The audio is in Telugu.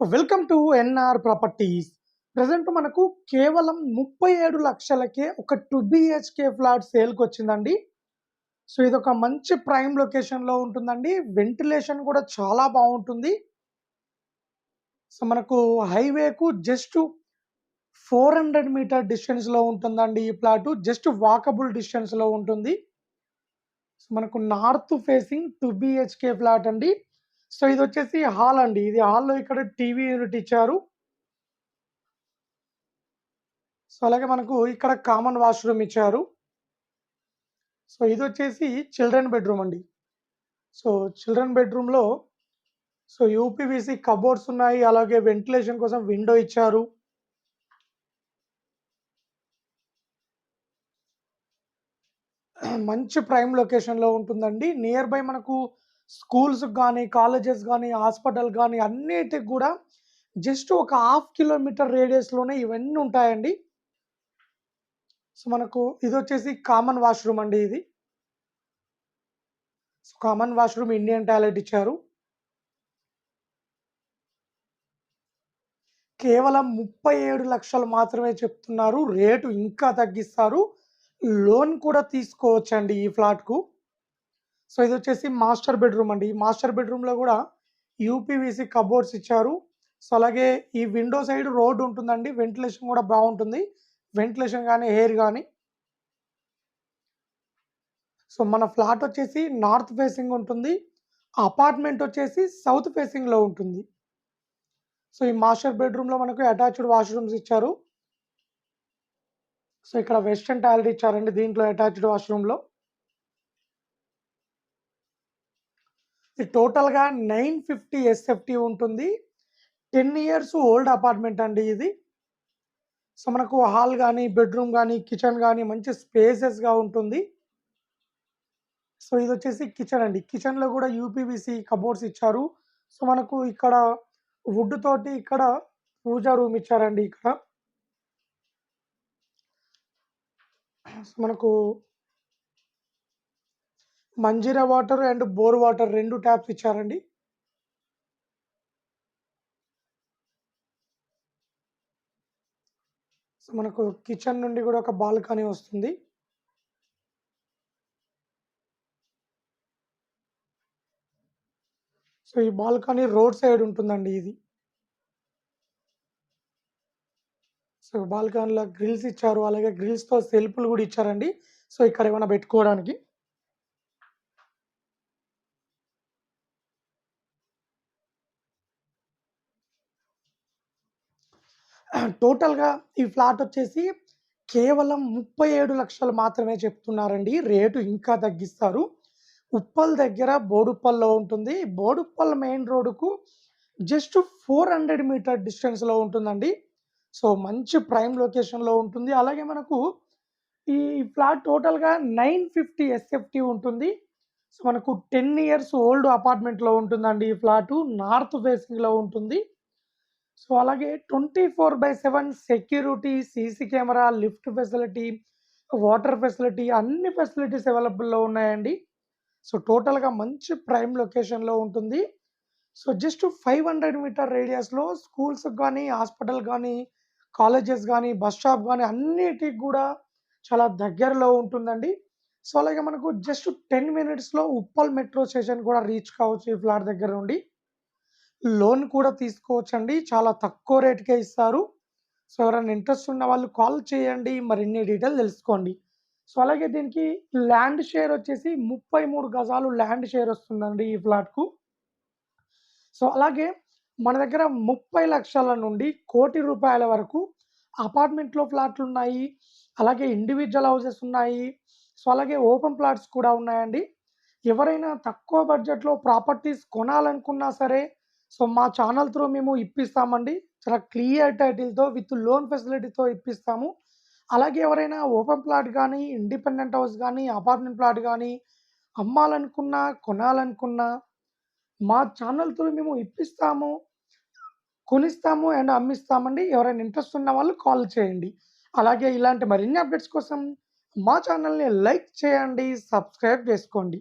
Welcome to NR properties present మనకు కేవలం ముప్పై ఏడు లక్షలకే ఒక టూ బిహెచ్కే ఫ్లాట్ సేల్కి వచ్చిందండి. సో ఇది ఒక మంచి ప్రైమ్ లొకేషన్లో ఉంటుందండి. వెంటిలేషన్ కూడా చాలా బాగుంటుంది. సో మనకు హైవేకు జస్ట్ ఫోర్ హండ్రెడ్ మీటర్ డిస్టెన్స్లో ఉంటుందండి ఈ ప్లాటు జస్ట్ వాకబుల్ డిస్టెన్స్లో ఉంటుంది. సో మనకు north facing two BHK flat అండి. సో ఇది వచ్చేసి హాల్ అండి. ఇది హాల్లో ఇక్కడ టీవీ యూనిట్ ఇచ్చారు. సో అలాగే మనకు ఇక్కడ కామన్ వాష్రూమ్ ఇచ్చారు. సో ఇది వచ్చేసి చిల్డ్రన్ బెడ్రూమ్ అండి. సో చిల్డ్రన్ బెడ్రూమ్లో సో యూపీవీసీ కబోర్డ్స్ ఉన్నాయి. అలాగే వెంటిలేషన్ కోసం విండో ఇచ్చారు. మంచి ప్రైమ్ లొకేషన్లో ఉంటుందండి. నియర్ బై మనకు స్కూల్స్ కానీ కాలేజెస్ కానీ హాస్పిటల్ కానీ అన్నిటికి కూడా జస్ట్ ఒక హాఫ్ కిలోమీటర్ రేడియస్లోనే ఇవన్నీ ఉంటాయండి. సో మనకు ఇది వచ్చేసి కామన్ వాష్రూమ్ అండి ఇది. So common washroom Indian toilet ఇచ్చారు. కేవలం ముప్పై ఏడు లక్షలు మాత్రమే చెప్తున్నారు. రేటు ఇంకా తగ్గిస్తారు. లోన్ కూడా తీసుకోవచ్చండి ఈ ఫ్లాట్కు. సో ఇది వచ్చేసి మాస్టర్ బెడ్రూమ్ అండి. ఈ మాస్టర్ బెడ్రూమ్లో కూడా యూపీవీసీ కబోర్డ్స్ ఇచ్చారు. సో అలాగే ఈ విండో సైడ్ రోడ్ ఉంటుందండి. వెంటిలేషన్ కూడా బాగుంటుంది. వెంటిలేషన్ కానీ ఎయిర్ కానీ. సో మన ఫ్లాట్ వచ్చేసి నార్త్ ఫేసింగ్ ఉంటుంది. అపార్ట్మెంట్ వచ్చేసి సౌత్ ఫేసింగ్లో ఉంటుంది. సో ఈ మాస్టర్ బెడ్రూమ్లో మనకు అటాచ్డ్ వాష్రూమ్స్ ఇచ్చారు. సో ఇక్కడ వెస్టర్న్ టాయిలెట్ ఇచ్చారండి దీంట్లో అటాచ్డ్ వాష్రూమ్లో టోటల్గా నైన్ ఫిఫ్టీ ఎస్ఎఫ్టీ ఉంటుంది. టెన్ ఇయర్స్ ఓల్డ్ అపార్ట్మెంట్ అండి ఇది. సో మనకు హాల్ కానీ బెడ్రూమ్ కానీ కిచెన్ కానీ మంచి స్పేసెస్గా ఉంటుంది. సో ఇది వచ్చేసి కిచెన్ అండి. కిచెన్లో కూడా యూపీవీసీ కబోర్డ్స్ ఇచ్చారు. సో మనకు ఇక్కడ వుడ్ తోటి ఇక్కడ పూజా రూమ్ ఇచ్చారండి ఇక్కడ. సో మనకు Manjira water and bore water రెండు ట్యాప్స్ ఇచ్చారండి. సో మనకు కిచెన్ నుండి కూడా ఒక బాల్కనీ వస్తుంది. సో ఈ బాల్కనీ రోడ్ సైడ్ ఉంటుందండి ఇది. సో బాల్కనీలో గ్రిల్స్ ఇచ్చారు అలాగే గ్రిల్స్తో సెల్ఫ్లు కూడా ఇచ్చారండి. సో ఇక్కడ ఏమైనా పెట్టుకోవడానికి. టోటల్గా ఈ ఫ్లాట్ వచ్చేసి కేవలం ముప్పై ఏడు లక్షలు మాత్రమే చెప్తున్నారండి. రేటు ఇంకా తగ్గిస్తారు. ఉప్పల్ దగ్గర బోడుప్పల్లో ఉంటుంది. బోడుప్పల్ మెయిన్ రోడ్డుకు జస్ట్ ఫోర్ హండ్రెడ్ మీటర్ డిస్టెన్స్లో ఉంటుందండి. సో మంచి ప్రైమ్ లొకేషన్లో ఉంటుంది. అలాగే మనకు ఈ ఫ్లాట్ టోటల్గా నైన్ ఫిఫ్టీ ఎస్ఎఫ్టీ ఉంటుంది. సో మనకు టెన్ ఇయర్స్ ఓల్డ్ అపార్ట్మెంట్లో ఉంటుందండి ఈ ఫ్లాటు. నార్త్ ఫేసింగ్లో ఉంటుంది. సో అలాగే twenty four by seven security CC camera lift facility water facility అన్ని ఫెసిలిటీస్ అవైలబుల్లో ఉన్నాయండి. సో టోటల్గా మంచి ప్రైమ్ లొకేషన్లో ఉంటుంది. So just five hundred metre రేడియస్లో schools కానీ హాస్పిటల్ కానీ కాలేజెస్ కానీ బస్ స్టాప్ కానీ అన్నిటికి కూడా చాలా దగ్గరలో ఉంటుందండి. సో అలాగే మనకు జస్ట్ టెన్ మినిట్స్లో ఉప్పల్ మెట్రో స్టేషన్ కూడా రీచ్ కావచ్చు ఈ ఫ్లాట్ దగ్గర నుండి. లోన్ కూడా తీసుకోవచ్చండి. చాలా తక్కువ రేట్కే ఇస్తారు. సో ఎవరైనా ఇంట్రెస్ట్ ఉన్న వాళ్ళు కాల్ చేయండి. మరిన్ని డీటెయిల్ తెలుసుకోండి. సో అలాగే దీనికి ల్యాండ్ షేర్ వచ్చేసి ముప్పై మూడు గజాలు ల్యాండ్ షేర్ వస్తుందండి ఈ ఫ్లాట్కు. సో అలాగే మన దగ్గర ముప్పై లక్షల నుండి కోటి రూపాయల వరకు అపార్ట్మెంట్లో ఫ్లాట్లు ఉన్నాయి. అలాగే ఇండివిజువల్ హౌసెస్ ఉన్నాయి. సో అలాగే ఓపెన్ ప్లాట్స్ కూడా ఉన్నాయండి. ఎవరైనా తక్కువ బడ్జెట్లో ప్రాపర్టీస్ కొనాలనుకున్నా సరే సో మా ఛానల్ త్రూ మేము ఇప్పిస్తామండి. చాలా క్లియర్ టైటిల్తో విత్ లోన్ ఫెసిలిటీతో ఇప్పిస్తాము. అలాగే ఎవరైనా ఓపెన్ ప్లాట్ కానీ ఇండిపెండెంట్ హౌస్ కానీ అపార్ట్మెంట్ ప్లాట్ కానీ అమ్మాలనుకున్నా కొనాలనుకున్నా మా ఛానల్ త్రూ మేము ఇప్పిస్తాము కొనిస్తాము అండ్ అమ్మిస్తామండి. ఎవరైనా ఇంట్రెస్ట్ ఉన్న వాళ్ళు కాల్ చేయండి. అలాగే ఇలాంటి మరిన్ని అప్డేట్స్ కోసం మా ఛానల్ని లైక్ చేయండి సబ్స్క్రైబ్ చేసుకోండి.